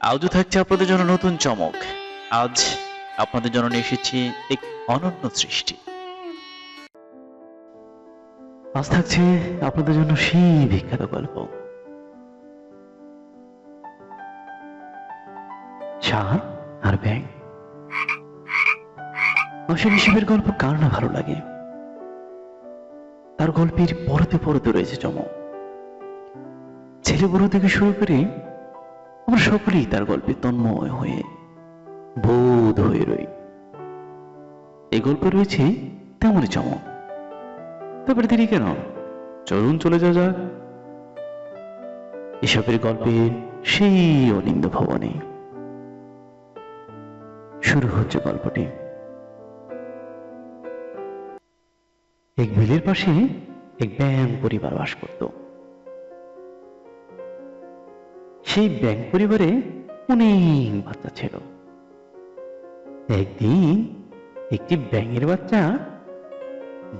আজও থাকছে আপনাদের জন্য নতুন চমক। আজ আপনাদের জন্য নিয়ে এসেছি এক অনন্য সৃষ্টি। আজ থাকছে আপনাদের জন্য সেই বিখ্যাত গল্প। চার আর ব্যাং অসীম শিবের গল্প কার না ভালো লাগে? তার গল্পের পরতে পরতে রয়েছে চমক। ছেলে বড় থেকে শুরু করে আমরা সকলেই তার গল্পে তন্ময় হয়ে বোধ হয়ে রই। এই গল্পে রয়েছে তেমনই চমক। তারপরে দেরি কেন? চলুন চলে যাওয়া যাক। এসবের গল্পে সেই অনিন্দ ভবনে। শুরু হচ্ছে গল্পটি। এক বিলের পাশে এক ব্যায়াম পরিবার বাস করত। সেই ব্যাং পরিবারে অনেক বাচ্চা ছিল। একদিন একটি ব্যাঙের বাচ্চা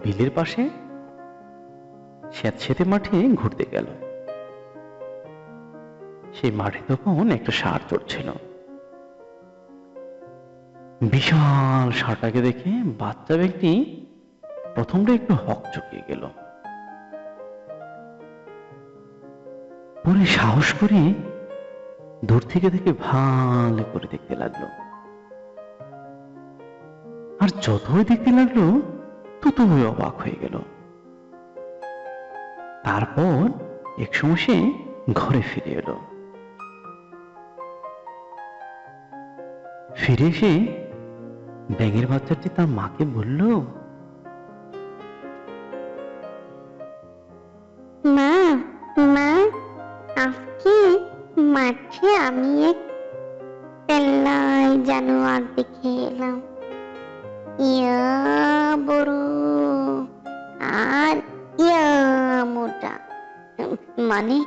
বিলের পাশে স্যাঁতস্যাঁতে মাঠে ঘুরতে গেল। সেই মাঠে তখন একটা ষাঁড় চড়ছিল। বিশাল ষাঁড়টাকে দেখে বাচ্চা ব্যক্তি প্রথমটা একটু হক চুকিয়ে গেল। পরে সাহস করে দূর থেকে থেকে ভালো করে দেখতে লাগল। আর যতই দেখতে লাগল, ততই অবাক হয়ে গেল। তারপর এক সময় সে ঘরে ফিরে এলো। ফিরে এসে ব্যাঙের বাচ্চাটি তার মাকে বলল আমি জানোয়ার দেখে এলাম। ইয়া বড় আর ইয়া মোটা। মানে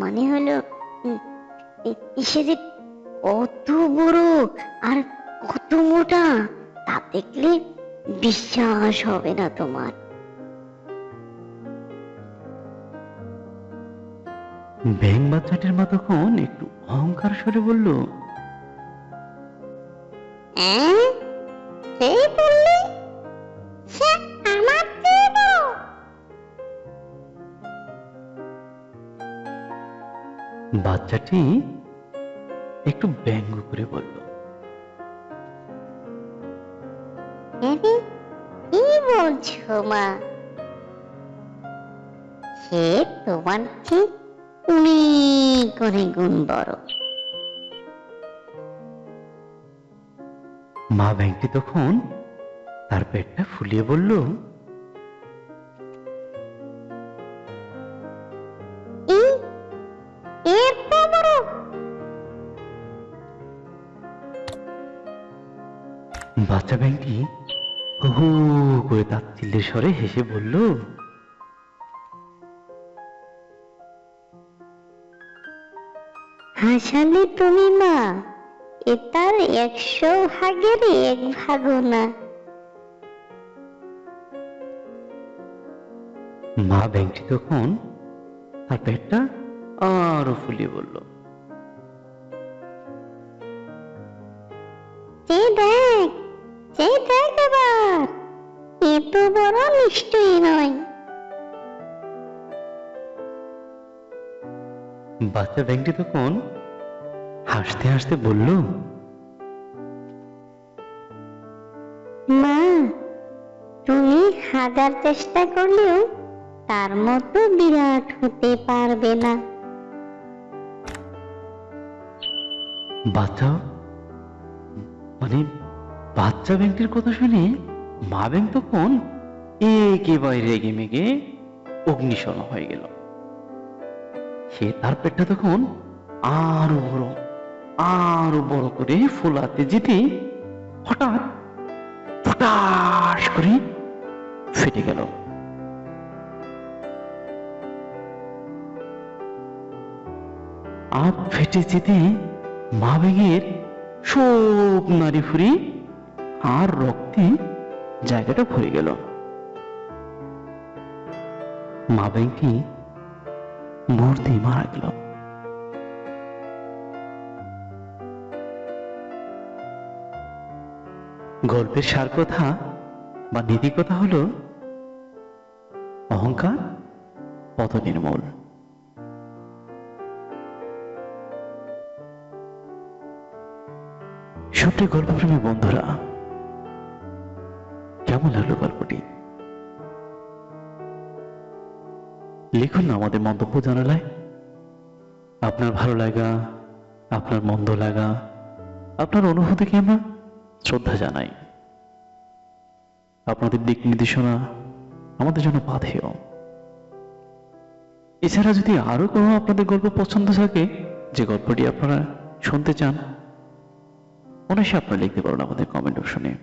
মানে হলো সে যে কত বড় আর কত মোটা, তা দেখলে বিশ্বাস হবে না তোমার। ব্যাং বাচ্চাটির মা তখন একটু অহংকার স্বরে বলল। বাচ্চাটি একটু ব্যঙ্গ করে বলল কি বলছো মা সে তোমার ঠিক অনেক অনেক গুণ বড়। মা ব্যাংকটি তখন তার পেটটা ফুলিয়ে বলল বাচ্চা ব্যাংকটি হু করে চিল্লে স্বরে হেসে বলল হাসালে তুমি মা এটার একশো ভাগের এক ভাগও না মা ব্যাংকটি তখন তার পেটটা আরও ফুলিয়ে বলল দেখ দেখ এবার এত বড় নিশ্চয়ই বাচ্চা ব্যাংকটি তখন? হাসতে হাসতে বলল মা তুমি হাজার চেষ্টা করলেও তার মতো বিরাট হতে পারবে না। বাচ্চা মানে বাচ্চা ব্যাংকটির কথা শুনে মা ব্যাংক তখন একেবারে রেগে মেগে অগ্নিশর্ম হয়ে গেল। সে তার পেটটা তখন আরও বড় আরও বড় করে ফোলাতে যেতে হঠাৎ ফটাস করে ফেটে গেল। আপ ফেটে যেতে মা ব্যাঙের সব নারী ফুরি আর রক্তে জায়গাটা ভরে গেল। মা ব্যাংকি মুহূর্তেই মারা গেল। গল্পের সার কথা বা নীতি কথা হলো অহংকার, পতনের মূল সবটি গল্পপ্রেমী বন্ধুরা, কেমন লাগল গল্পটি? লিখুন না আমাদের মন্তব্য জানালায়। আপনার ভালো লাগা, আপনার মন্দ লাগা, আপনার অনুভূতিকে আমরা? শ্রদ্ধা জানাই। আপনাদের দিক নির্দেশনা আমাদের জন্য বাধেয়। এছাড়া যদি আরও কোনো আপনাদের গল্প পছন্দ থাকে, যে গল্পটি আপনারা শুনতে চান, অনায়াসে আপনারা লিখতে পারেন আমাদের কমেন্ট অপশনে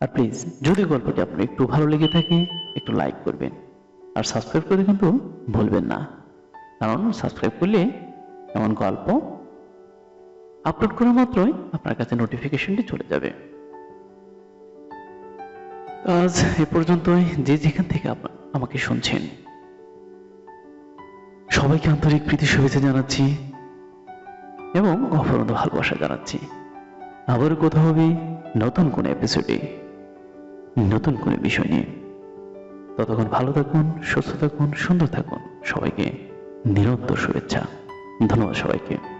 আর প্লিজ যদি গল্পটি আপনার একটু ভালো লেগে থাকে, একটু লাইক করবেন। আর সাবস্ক্রাইব করতে কিন্তু ভুলবেন না। কারণ সাবস্ক্রাইব করলে এমন গল্প আপলোড করা মাত্রই আপনার কাছে নোটিফিকেশনটি চলে যাবে। আজ এ পর্যন্তই। যে যেখান থেকে আমাকে শুনছেন, সবাইকে আন্তরিক প্রীতি শুভেচ্ছা জানাচ্ছি এবং অপরন্ত ভালোবাসা জানাচ্ছি। আবার কথা হবে নতুন কোন এপিসোডে নতুন কোনো বিষয় নিয়ে। ততক্ষণ ভালো থাকুন সুস্থ থাকুন সুন্দর থাকুন। সবাইকে নিরন্তর শুভেচ্ছা। ধন্যবাদ সবাইকে।